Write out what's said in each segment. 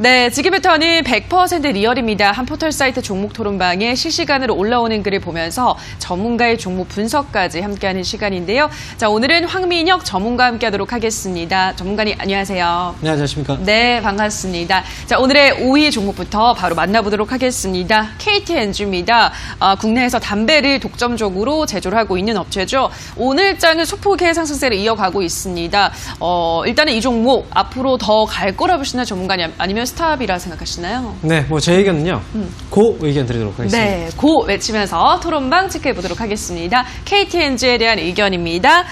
네, 지금부터는 100% 리얼입니다. 한 포털 사이트 종목 토론방에 실시간으로 올라오는 글을 보면서 전문가의 종목 분석까지 함께하는 시간인데요. 자, 오늘은 황민혁 전문가와 함께하도록 하겠습니다. 전문가님 안녕하세요. 네, 안녕하십니까. 네, 반갑습니다. 자, 오늘의 5위 종목부터 바로 만나보도록 하겠습니다. KTNG입니다. 아, 국내에서 담배를 독점적으로 제조를 하고 있는 업체죠. 오늘 장은 소폭의 상승세를 이어가고 있습니다. 어, 일단은 이 종목 앞으로 더 갈 거라 보시나요, 전문가님? 아니면 스탑이라 생각하시나요? 네, 뭐 제 의견은요. 고 의견 드리도록 하겠습니다. 음. 네, 고 외치면서 토론방 체크해 보도록 하겠습니다. KTNG에 대한 의견입니다.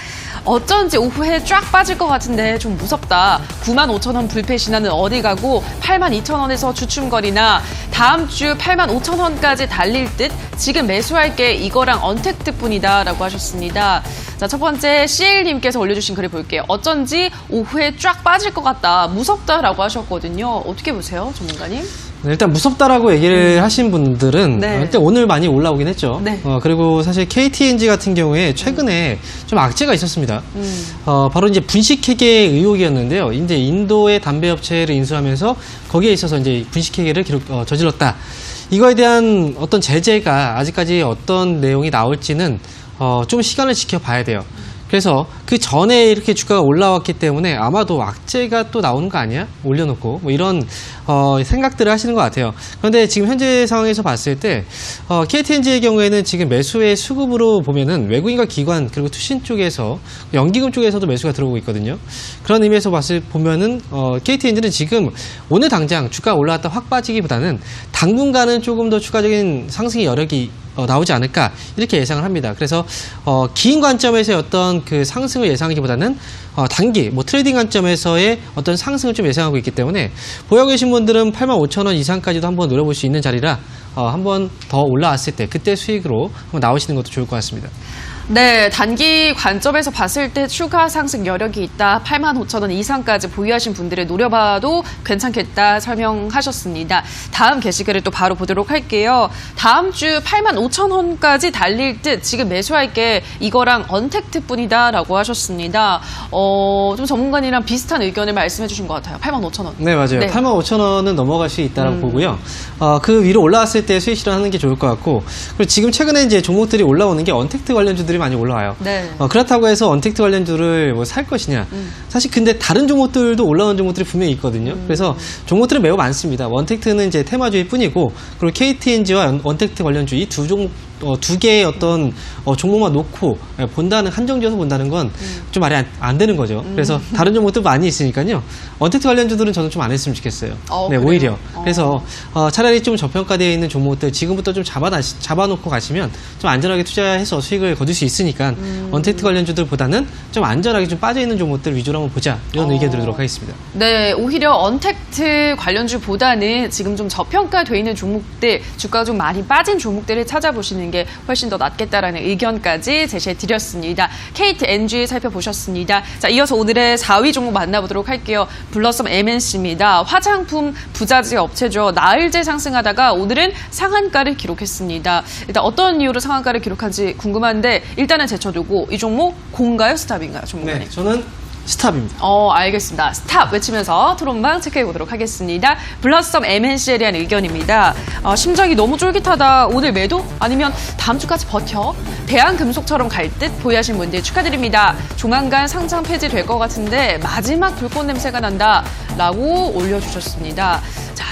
어쩐지 오후에 쫙 빠질 것 같은데 좀 무섭다. 9만 5천 원 불패 신화는 어디 가고 8만 2천 원에서 주춤거리나 다음 주 8만 5천 원까지 달릴 듯 지금 매수할 게 이거랑 언택트뿐이다라고 하셨습니다. 자, 첫 번째 CL님께서 올려주신 글을 볼게요. 어쩐지 오후에 쫙 빠질 것 같다. 무섭다라고 하셨거든요. 어떻게 보세요, 전문가님? 네, 일단 무섭다라고 얘기를 하신 분들은 네. 어, 일단 오늘 많이 올라오긴 했죠. 네. 어, 그리고 사실 KTNG 같은 경우에 최근에 좀 악재가 있었습니다. 음. 어, 바로 이제 분식회계 의혹이었는데요. 이제 인도의 담배 업체를 인수하면서 거기에 있어서 이제 분식회계를 기록, 어, 저질렀다. 이거에 대한 어떤 제재가 아직까지 어떤 내용이 나올지는 어, 좀 시간을 지켜봐야 돼요. 그래서 그 전에 이렇게 주가가 올라왔기 때문에 아마도 악재가 또 나오는 거 아니야? 올려놓고 뭐 이런 어, 생각들을 하시는 것 같아요. 그런데 지금 현재 상황에서 봤을 때 어, KTNG의 경우에는 지금 매수의 수급으로 보면은 외국인과 기관 그리고 투신 쪽에서 연기금 쪽에서도 매수가 들어오고 있거든요. 그런 의미에서 봤을 보면은 어, KTNG는 지금 오늘 당장 주가 올라왔다 확 빠지기보다는 당분간은 조금 더 추가적인 상승의 여력이 어, 나오지 않을까 이렇게 예상을 합니다. 그래서 어, 긴 관점에서의 어떤 그 상승을 예상하기보다는 어, 단기 뭐 트레이딩 관점에서의 어떤 상승을 좀 예상하고 있기 때문에 보유 계신 분들은 8만 5천 원 이상까지도 한번 노려볼 수 있는 자리라 어, 한번 더 올라왔을 때 그때 수익으로 한번 나오시는 것도 좋을 것 같습니다. 네, 단기 관점에서 봤을 때 추가 상승 여력이 있다. 8만 5천 원 이상까지 보유하신 분들을 노려봐도 괜찮겠다 설명하셨습니다. 다음 게시글을 또 바로 보도록 할게요. 다음 주 8만 5천 원까지 달릴 듯 지금 매수할 게 이거랑 언택트뿐이다라고 하셨습니다. 어, 좀 전문가님이랑 비슷한 의견을 말씀해 주신 것 같아요. 8만 5천 원. 네, 맞아요. 네. 8만 5천 원은 넘어갈 수 있다고 음. 보고요. 어, 그 위로 올라왔을 때 수익 실현하는 게 좋을 것 같고, 그리고 지금 최근에 이제 종목들이 올라오는 게 언택트 관련주들이 많이 올라와요. 네. 어, 그렇다고 해서 언택트 관련주를 뭐 살 것이냐. 음. 사실 근데 다른 종목들도 올라오는 종목들이 분명히 있거든요. 그래서 종목들은 매우 많습니다. 원택트는 이제 테마주의 뿐이고, 그리고 KTNG와 원택트 관련주 이 두 종목 어, 두 개의 어떤 어, 종목만 놓고 예, 본다는 한정지어서 본다는 건 좀 말이 안, 안 되는 거죠. 그래서 다른 종목도 많이 있으니까요. 언택트 관련주들은 저는 좀 안 했으면 좋겠어요. 어, 네, 그래요? 오히려. 어. 그래서 어, 차라리 좀 저평가되어 있는 종목들 지금부터 좀 잡아 잡아놓고 가시면 좀 안전하게 투자해서 수익을 거둘 수 있으니까 음. 언택트 관련주들보다는 좀 안전하게 좀 빠져 있는 종목들 위주로 한번 보자 이런 어. 의견 드리도록 하겠습니다. 네, 오히려 언택트 관련주보다는 지금 좀 저평가돼 있는 종목들, 주가가 좀 많이 빠진 종목들을 찾아보시는 게 훨씬 더 낫겠다라는 의견까지 제시해 드렸습니다. KTNG 살펴보셨습니다. 자, 이어서 오늘의 4위 종목 만나보도록 할게요. 블러썸 MNC입니다. 화장품 부자재 업체죠. 나흘째 상승하다가 오늘은 상한가를 기록했습니다. 일단 어떤 이유로 상한가를 기록한지 궁금한데 일단은 제쳐두고 이 종목 공가요, 스탑인가요, 전문가님? 네, 저는 스탑입니다. 어, 알겠습니다. 스탑 외치면서 토론방 체크해 보도록 하겠습니다. 블러썸 MNC에 대한 의견입니다. 어, 심장이 너무 쫄깃하다. 오늘 매도? 아니면 다음 주까지 버텨? 대한금속처럼 갈 듯 보유하신 분들 축하드립니다. 조만간 상장 폐지될 것 같은데 마지막 불꽃 냄새가 난다. 라고 올려주셨습니다.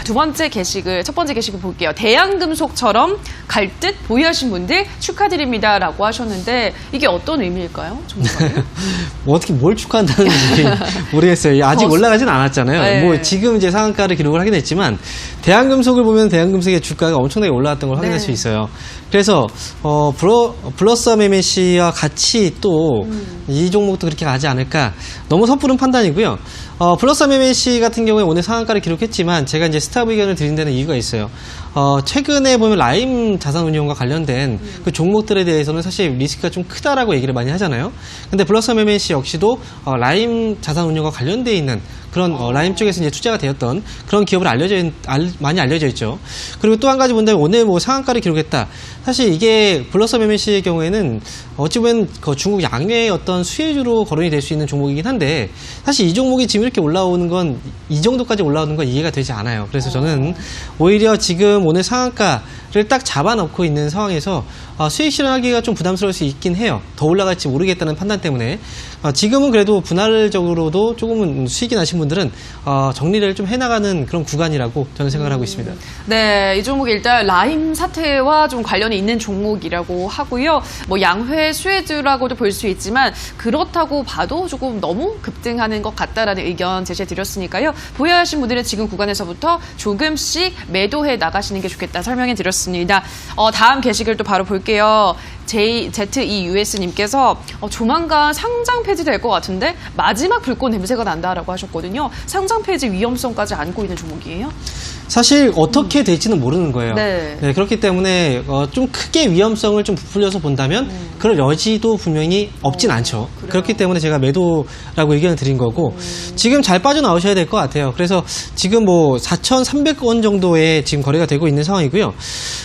자, 두 번째 게시글, 첫 번째 게시글 볼게요. 대한금속처럼 갈 듯 보유하신 분들 축하드립니다. 라고 하셨는데 이게 어떤 의미일까요? 뭐 어떻게 뭘 축하한다는지 모르겠어요. 아직 더- 올라가진 않았잖아요. 네. 뭐 지금 이제 상한가를 기록을 하긴 했지만 대한금속을 보면 대한금속의 주가가 엄청나게 올라왔던 걸 확인할 네. 수 있어요. 그래서 어 블러, 블러썸 MNC와 같이 또 음. 이 종목도 그렇게 가지 않을까 너무 섣부른 판단이고요. 어, 블러썸 MNC 같은 경우에 오늘 상한가를 기록했지만 제가 이제 스탑 의견을 드린 데는 이유가 있어요. 어, 최근에 보면 라임 자산운용과 관련된 그 종목들에 대해서는 사실 리스크가 좀 크다라고 얘기를 많이 하잖아요. 근데 블러썸 MNC 역시도 어, 라임 자산운용과 관련돼 있는 그런 어, 라임 쪽에서 이제 투자가 되었던 그런 기업을 알려져 있- 알- 많이 알려져 있죠. 그리고 또 한 가지 본다면 오늘 뭐 상한가를 기록했다. 사실 이게 블러썸 MNC의 경우에는 어찌 보면 그 중국 양외의 어떤 수혜주로 거론이 될 수 있는 종목이긴 한데 사실 이 종목이 지금 이렇게 올라오는 건 이 정도까지 올라오는 건 이해가 되지 않아요. 그래서 저는 오히려 지금 오늘 상한가를 딱 잡아놓고 있는 상황에서 어, 수익 실현하기가 좀 부담스러울 수 있긴 해요. 더 올라갈지 모르겠다는 판단 때문에 어, 지금은 그래도 분할적으로도 조금은 수익이 나신 분들 은 어, 정리를 좀 해나가는 그런 구간이라고 저는 생각을 하고 있습니다. 네, 이 종목이 일단 라임 사태와 좀 관련이 있는 종목이라고 하고요. 뭐 양회 수혜주라고도 볼 수 있지만 그렇다고 봐도 조금 너무 급등하는 것 같다라는 의견 제시해 드렸으니까요. 보유하신 분들은 지금 구간에서부터 조금씩 매도해 나가시는 게 좋겠다 설명해 드렸습니다. 어, 다음 게시글 또 바로 볼게요. J, ZEUS님께서 어, 조만간 상장 폐지될 것 같은데 마지막 불꽃 냄새가 난다라고 하셨거든요. 상장 폐지 위험성까지 안고 있는 종목이에요? 사실 어떻게 될지는 모르는 거예요. 네. 그렇기 때문에 어, 좀 크게 위험성을 좀 부풀려서 본다면 그럴 여지도 분명히 없진 않죠. 그래요? 그렇기 때문에 제가 매도라고 의견을 드린 거고 지금 잘 빠져나오셔야 될 것 같아요. 그래서 지금 뭐 4,300원 정도에 지금 거래가 되고 있는 상황이고요.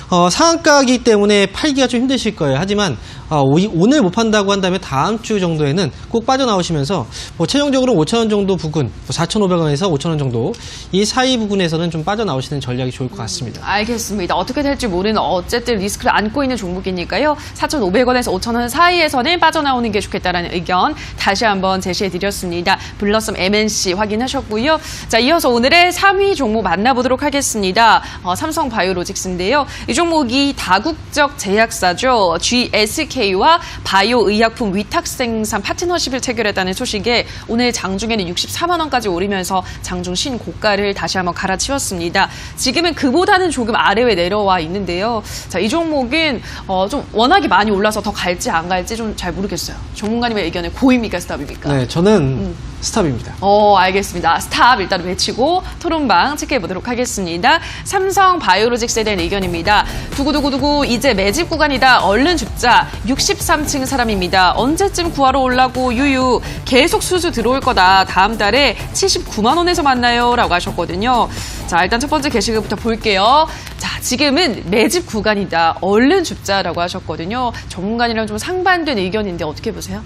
어, 상한가이기 때문에 팔기가 좀 힘드실 거예요. 하지만 어, 오- 오늘 못 판다고 한다면 다음 주 정도에는 꼭 빠져나오시면서 뭐 최종적으로 5,000원 정도 부근, 4,500원에서 5,000원 정도 이 사이 부분에서는 좀 빠져나오시는 전략이 좋을 것 같습니다. 알겠습니다. 어떻게 될지 모르는 어쨌든 리스크를 안고 있는 종목이니까요. 4,500원에서 5,000원 사이에서는 빠져나오는 게 좋겠다라는 의견 다시 한번 제시해 드렸습니다. 블러썸 MNC 확인하셨고요. 자, 이어서 오늘의 3위 종목 만나보도록 하겠습니다. 어, 삼성 바이오로직스인데요. 이 종목이 다국적 제약사죠. GSK와 바이오 의약품 위탁 생산 파트너십을 체결했다는 소식에 오늘 장중에는 64만 원까지 오르면서 장중 신고가를 다시 한번 갈아치웠습니다. 지금은 그보다는 조금 아래에 내려와 있는데요. 자, 이 종목은 어, 좀 워낙에 많이 올라서 더 갈지 안 갈지 좀 잘 모르겠어요. 전문가님의 의견은 고입니까 스탑입니까? 네, 저는 스탑입니다. 어, 알겠습니다. 스탑 일단 외치고 토론방 체크해 보도록 하겠습니다. 삼성 바이오로직스에 대한 의견입니다. 두구두구두구 이제 매집 구간이다. 얼른 줍자. 63층 사람입니다. 언제쯤 구하러 올라고 유유 계속 수주 들어올 거다. 다음 달에 79만 원에서 만나요. 라고 하셨거든요. 자, 일단 첫 번째 게시글부터 볼게요. 자, 지금은 매집 구간이다. 얼른 줍자라고 하셨거든요. 전문가님이랑 좀 상반된 의견인데 어떻게 보세요?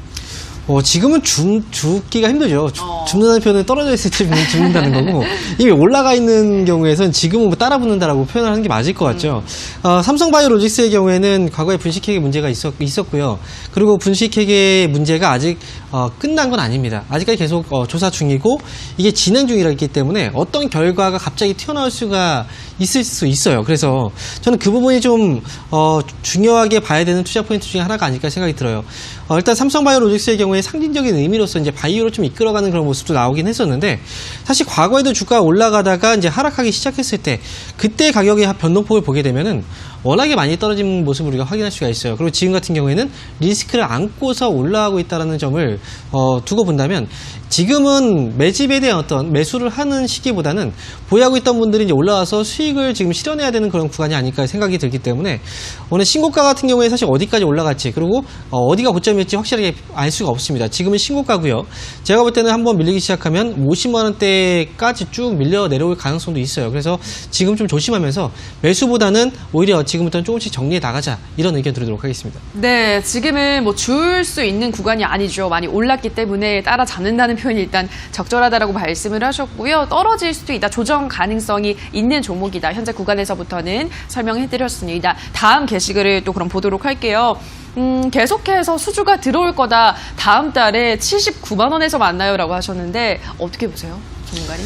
어, 지금은 죽, 죽기가 힘들죠. 죽, 어. 죽는다는 표현은 떨어져 있을 때 죽는- 죽는다는 거고, 이미 올라가 있는 경우에선 지금은 뭐 따라 붙는다라고 표현을 하는 게 맞을 것 같죠. 어, 삼성바이오로직스의 경우에는 과거에 분식회계 문제가 있었, 있었고요. 그리고 분식회계 문제가 아직 어, 끝난 건 아닙니다. 아직까지 계속 어, 조사 중이고, 이게 진행 중이라기 때문에 어떤 결과가 갑자기 튀어나올 수가 있을 수 있어요. 그래서 저는 그 부분이 좀 어, 중요하게 봐야 되는 투자 포인트 중에 하나가 아닐까 생각이 들어요. 어, 일단 삼성바이오로직스의 경우에 상징적인 의미로서 이제 바이오를 좀 이끌어가는 그런 모습도 나오긴 했었는데 사실 과거에도 주가가 올라가다가 이제 하락하기 시작했을 때 그때 가격의 변동폭을 보게 되면은 워낙에 많이 떨어진 모습을 우리가 확인할 수가 있어요. 그리고 지금 같은 경우에는 리스크를 안고서 올라가고 있다는 점을 어, 두고 본다면 지금은 매집에 대한 어떤 매수를 하는 시기보다는 보유하고 있던 분들이 이제 올라와서 수익을 지금 실현해야 되는 그런 구간이 아닐까 생각이 들기 때문에 오늘 신고가 같은 경우에 사실 어디까지 올라갈지 그리고 어, 디가 고점일지 확실하게 알 수가 없습니다. 지금은 신고가고요. 제가 볼 때는 한번 밀리기 시작하면 50만 원대까지 쭉 밀려 내려올 가능성도 있어요. 그래서 지금 좀 조심하면서 매수보다는 오히려 지금부터는 조금씩 정리해 나가자 이런 의견 드리도록 하겠습니다. 네, 지금은 뭐 줄 수 있는 구간이 아니죠. 많이 올랐기 때문에 따라 잡는다는 표현이 일단 적절하다라고 말씀을 하셨고요. 떨어질 수도 있다. 조정 가능성이 있는 종목이다. 현재 구간에서부터는 설명해 드렸습니다. 다음 게시글을 또 그럼 보도록 할게요. 음, 계속해서 수주가 들어올 거다. 다음 달에 79만 원에서 만나요라고 하셨는데 어떻게 보세요, 전문가님?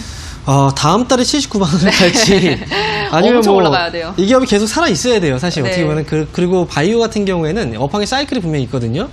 어, 다음 달에 79만 원을 갈지 아니면 엄청 뭐 올라가야 돼요. 이 기업이 계속 살아 있어야 돼요. 사실 네. 어떻게 보면 그, 그리고 바이오 같은 경우에는 업황의 사이클이 분명히 있거든요.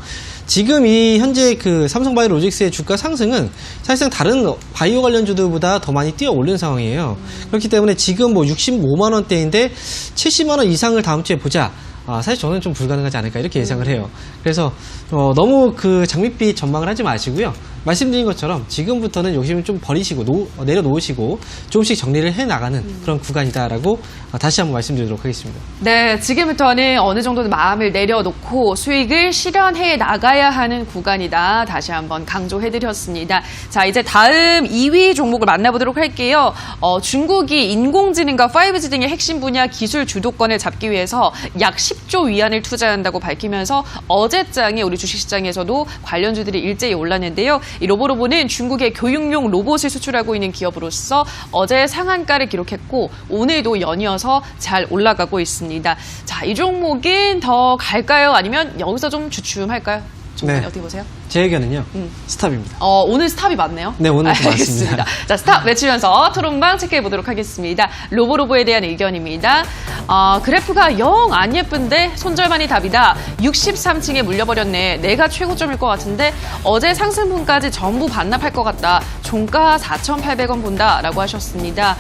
지금 이 현재 그 삼성바이오 로직스의 주가 상승은 사실상 다른 바이오 관련주들보다 더 많이 뛰어 오른 상황이에요. 그렇기 때문에 지금 뭐 65만 원대인데 70만 원 이상을 다음 주에 보자. 아, 사실 저는 좀 불가능하지 않을까 이렇게 예상을 해요. 그래서 어, 너무 그 장밋빛 전망을 하지 마시고요. 말씀드린 것처럼 지금부터는 욕심을 좀 버리시고 놓- 어, 내려놓으시고 조금씩 정리를 해 나가는 그런 구간이다라고 어, 다시 한번 말씀드리도록 하겠습니다. 네, 지금부터는 어느 정도는 마음을 내려놓고 수익을 실현해 나가야 하는 구간이다. 다시 한번 강조해드렸습니다. 자, 이제 다음 2위 종목을 만나보도록 할게요. 어, 중국이 인공지능과 5G 등의 핵심 분야 기술 주도권을 잡기 위해서 약 10조 위안을 투자한다고 밝히면서 어제장에 우리 주식시장에서도 관련주들이 일제히 올랐는데요. 이 로보로보는 중국의 교육용 로봇을 수출하고 있는 기업으로서 어제 상한가를 기록했고 오늘도 연이어서 잘 올라가고 있습니다. 자, 이 종목은 더 갈까요? 아니면 여기서 좀 주춤할까요? 종목이 네. 어떻게 보세요? 제 의견은요. 음. 스탑입니다. 어, 오늘 스탑이 맞네요. 네, 오늘 좀 알겠습니다. 맞습니다. 자, 스탑 외치면서 토론방 체크해 보도록 하겠습니다. 로보로보에 대한 의견입니다. 어, 그래프가 영 안 예쁜데 손절만이 답이다. 63층에 물려버렸네. 내가 최고점일 것 같은데 어제 상승분까지 전부 반납할 것 같다. 종가 4,800원 본다라고 하셨습니다.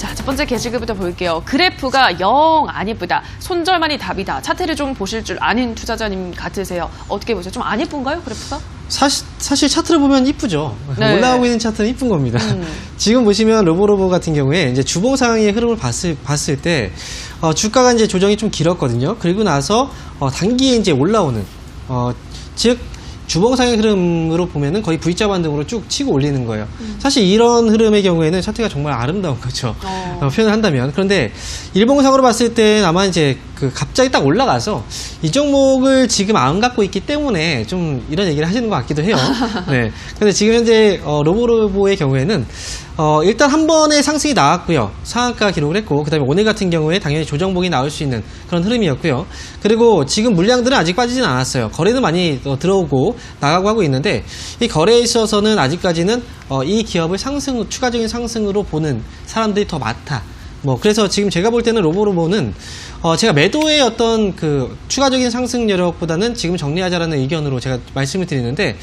자, 첫 번째 게시글부터 볼게요. 그래프가 영 안 예쁘다. 손절만이 답이다. 차트를 좀 보실 줄 아는 투자자님 같으세요. 어떻게 보세요? 좀 안 예쁜가요, 그래프가? 사실, 사실 차트를 보면 이쁘죠. 네. 올라오고 있는 차트는 이쁜 겁니다. 음. 지금 보시면 로보로보 같은 경우에 이제 주봉 상황의 흐름을 봤을, 봤을 때, 어, 주가가 이제 조정이 좀 길었거든요. 그리고 나서, 어, 단기에 이제 올라오는, 어, 즉, 주봉상의 흐름으로 보면은 거의 V자 반등으로 쭉 치고 올리는 거예요. 사실 이런 흐름의 경우에는 차트가 정말 아름다운 거죠. 어. 어, 표현을 한다면. 그런데 일봉상으로 봤을 때 아마 이제 그 갑자기 딱 올라가서 이 종목을 지금 안 갖고 있기 때문에 좀 이런 얘기를 하시는 것 같기도 해요. 네. 근데 지금 현재 어, 로보로보의 경우에는 어, 일단 한 번의 상승이 나왔고요. 상한가 기록을 했고, 그 다음에 오늘 같은 경우에 당연히 조정봉이 나올 수 있는 그런 흐름이었고요. 그리고 지금 물량들은 아직 빠지진 않았어요. 거래는 많이 어, 들어오고 나가고 하고 있는데, 이 거래에 있어서는 아직까지는 어, 이 기업을 상승, 추가적인 상승으로 보는 사람들이 더 많다. 뭐, 그래서 지금 제가 볼 때는 로보로보는 어, 제가 매도의 어떤 그 추가적인 상승 여력보다는 지금 정리하자라는 의견으로 제가 말씀을 드리는데,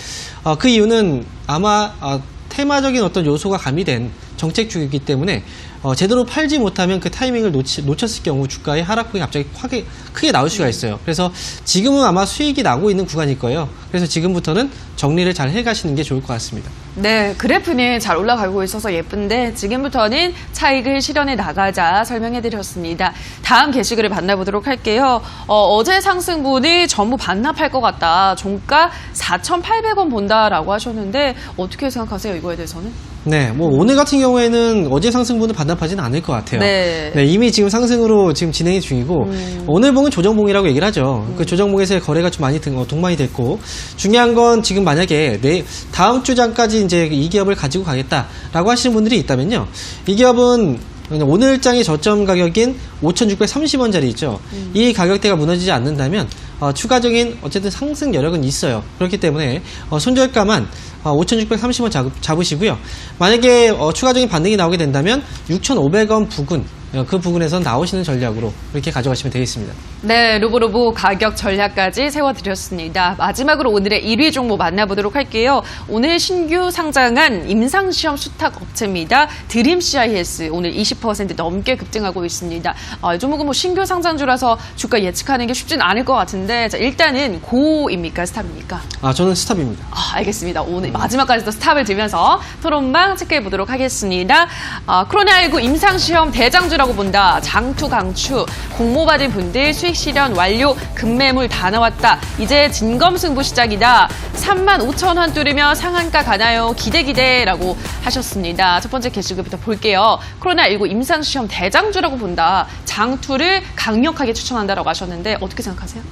어, 그 이유는 아마, 어, 테마적인 어떤 요소가 가미된 정책주이기 때문에 어, 제대로 팔지 못하면 그 타이밍을 놓치, 놓쳤을 경우 주가의 하락폭이 갑자기 크게, 크게 나올 수가 있어요. 그래서 지금은 아마 수익이 나고 있는 구간일 거예요. 그래서 지금부터는 정리를 잘 해가시는 게 좋을 것 같습니다. 네, 그래프는 잘 올라가고 있어서 예쁜데 지금부터는 차익을 실현해 나가자 설명해 드렸습니다. 다음 게시글을 만나보도록 할게요. 어, 제 상승분이 전부 반납할 것 같다. 종가 4,800원 본다라고 하셨는데 어떻게 생각하세요? 이거에 대해서는? 네, 뭐 오늘 같은 경우에는 어제 상승분을 반납하지는 않을 것 같아요. 네. 이미 지금 상승으로 지금 진행이 중이고 음. 오늘 봉은 조정봉이라고 얘기를 하죠. 그 조정봉에서의 거래가 좀 많이 등, 어, 동반이 됐고 중요한 건 지금 만약에 내 다음 주장까지 이제 이 기업을 가지고 가겠다라고 하시는 분들이 있다면요. 이 기업은 오늘장의 저점 가격인 5,630원짜리 있죠. 이 가격대가 무너지지 않는다면 어, 추가적인 어쨌든 상승 여력은 있어요. 그렇기 때문에 어, 손절가만 어, 5,630원 잡 으시고요. 만약에 어, 추가적인 반등이 나오게 된다면 6,500원 부근 어, 그 부근에서 나오시는 전략으로 이렇게 가져가시면 되겠습니다. 네, 로보로보 가격 전략까지 세워드렸습니다. 마지막으로 오늘의 1위 종목 만나보도록 할게요. 오늘 신규 상장한 임상시험 수탁 업체입니다. 드림 CIS 오늘 20% 넘게 급등하고 있습니다. 아, 이 종목은 뭐 신규 상장주라서 주가 예측하는 게 쉽진 않을 것 같은데 자, 일단은 고입니까 스탑입니까? 아 저는 스탑입니다. 아, 알겠습니다. 오늘 마지막까지도 스탑을 들면서 토론방 체크해 보도록 하겠습니다. 아, 코로나19 임상시험 대장주 라고 본다. 장투, 강추, 공모받은 분들 수익 실현 완료, 급매물 다 나왔다. 이제 진검승부 시작이다. 3만 5천 원 뚫으며 상한가 가나요? 기대 기대라고 하셨습니다. 첫 번째 게시글부터 볼게요. 코로나19 임상시험 대장주라고 본다. 장투를 강력하게 추천한다라고 하셨는데 어떻게 생각하세요?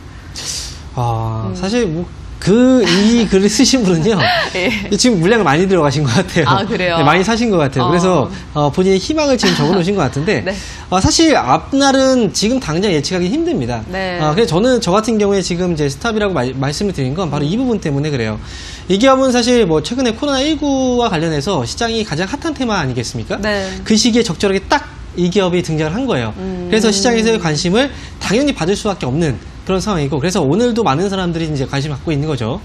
아 사실 뭐. 그, 이 글을 쓰신 분은요. 예. 지금 물량을 많이 들어가신 것 같아요. 아, 그래요? 네, 많이 사신 것 같아요. 어. 그래서, 어, 본인의 희망을 지금 적어 놓으신 것 같은데, 네. 어, 사실 앞날은 지금 당장 예측하기 힘듭니다. 네. 어, 그래서 저는 저 같은 경우에 지금 이제 스탑이라고 말, 말씀을 드린 건 바로 이 부분 때문에 그래요. 이 기업은 사실 뭐 최근에 코로나 19와 관련해서 시장이 가장 핫한 테마 아니겠습니까? 네. 그 시기에 적절하게 딱 이 기업이 등장을 한 거예요. 음. 그래서 시장에서의 관심을 당연히 받을 수밖에 없는 그런 상황이고 그래서 오늘도 많은 사람들이 이제 관심을 갖고 있는 거죠.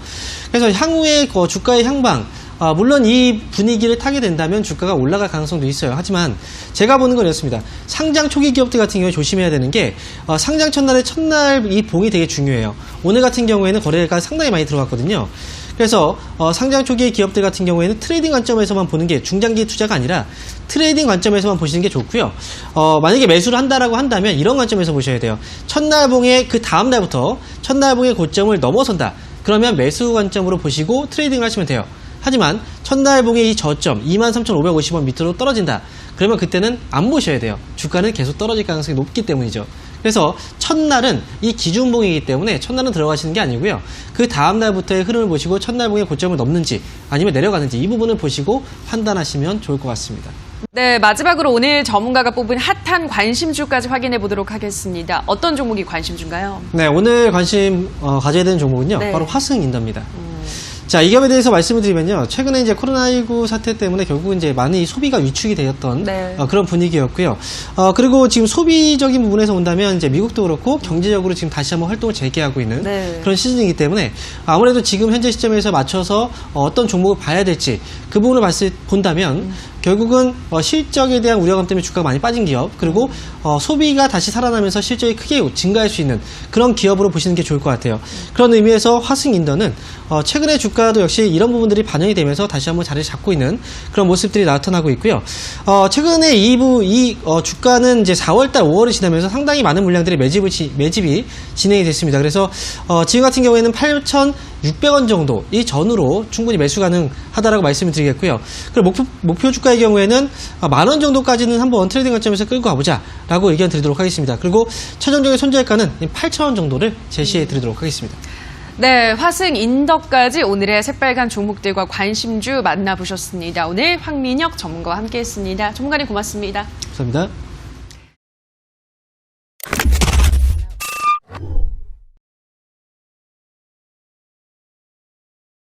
그래서 향후의 그 주가의 향방 아, 물론 이 분위기를 타게 된다면 주가가 올라갈 가능성도 있어요. 하지만 제가 보는 건 이렇습니다. 상장 초기 기업들 같은 경우에 조심해야 되는 게 어, 상장 첫날에 첫날 이 봉이 되게 중요해요. 오늘 같은 경우에는 거래가 상당히 많이 들어갔거든요. 그래서 어, 상장 초기의 기업들 같은 경우에는 트레이딩 관점에서만 보는 게 중장기 투자가 아니라 트레이딩 관점에서만 보시는 게 좋고요. 어, 만약에 매수를 한다라고 한다면 이런 관점에서 보셔야 돼요. 첫날 봉의 그 다음 날부터 첫날 봉의 고점을 넘어선다. 그러면 매수 관점으로 보시고 트레이딩을 하시면 돼요. 하지만 첫날 봉의 이 저점 23,550원 밑으로 떨어진다. 그러면 그때는 안 보셔야 돼요. 주가는 계속 떨어질 가능성이 높기 때문이죠. 그래서 첫날은 이 기준봉이기 때문에 첫날은 들어가시는 게 아니고요. 그 다음 날부터의 흐름을 보시고 첫날 봉의 고점을 넘는지 아니면 내려가는지 이 부분을 보시고 판단하시면 좋을 것 같습니다. 네, 마지막으로 오늘 전문가가 뽑은 핫한 관심주까지 확인해 보도록 하겠습니다. 어떤 종목이 관심주인가요? 네, 오늘 관심 어, 가져야 되는 종목은요. 네. 바로 화승인더입니다. 자, 이 기업에 대해서 말씀을 드리면요. 최근에 이제 코로나19 사태 때문에 결국 이제 많이 소비가 위축이 되었던 네. 어, 그런 분위기였고요. 어, 그리고 지금 소비적인 부분에서 본다면 이제 미국도 그렇고 경제적으로 지금 다시 한번 활동을 재개하고 있는 네. 그런 시즌이기 때문에 아무래도 지금 현재 시점에서 맞춰서 어, 어떤 종목을 봐야 될지 그 부분을 봤을, 본다면 결국은 어, 실적에 대한 우려감 때문에 주가가 많이 빠진 기업 그리고 어, 소비가 다시 살아나면서 실적이 크게 증가할 수 있는 그런 기업으로 보시는 게 좋을 것 같아요. 그런 의미에서 화승인더는 어, 최근에 주가도 역시 이런 부분들이 반영이 되면서 다시 한번 자리를 잡고 있는 그런 모습들이 나타나고 있고요. 어, 최근에 이부 이 어, 주가는 이제 4월달, 5월을 지나면서 상당히 많은 물량들이 매집을 지- 매집이 진행이 됐습니다. 그래서 어, 지금 같은 경우에는 8,600원 정도 이 전후로 충분히 매수 가능하다라고 말씀을 드리겠고요. 그리고 목표, 목표 주가의 경우에는 아, 만원 정도까지는 한번 트레이딩 관점에서 끌고 가보자라고 의견 드리도록 하겠습니다. 그리고 최종적인 손절가는 8,000원 정도를 제시해 드리도록 하겠습니다. 네, 화승 인덕까지 오늘의 새빨간 종목들과 관심주 만나보셨습니다. 오늘 황민혁 전문가와 함께했습니다. 전문가님 고맙습니다. 감사합니다.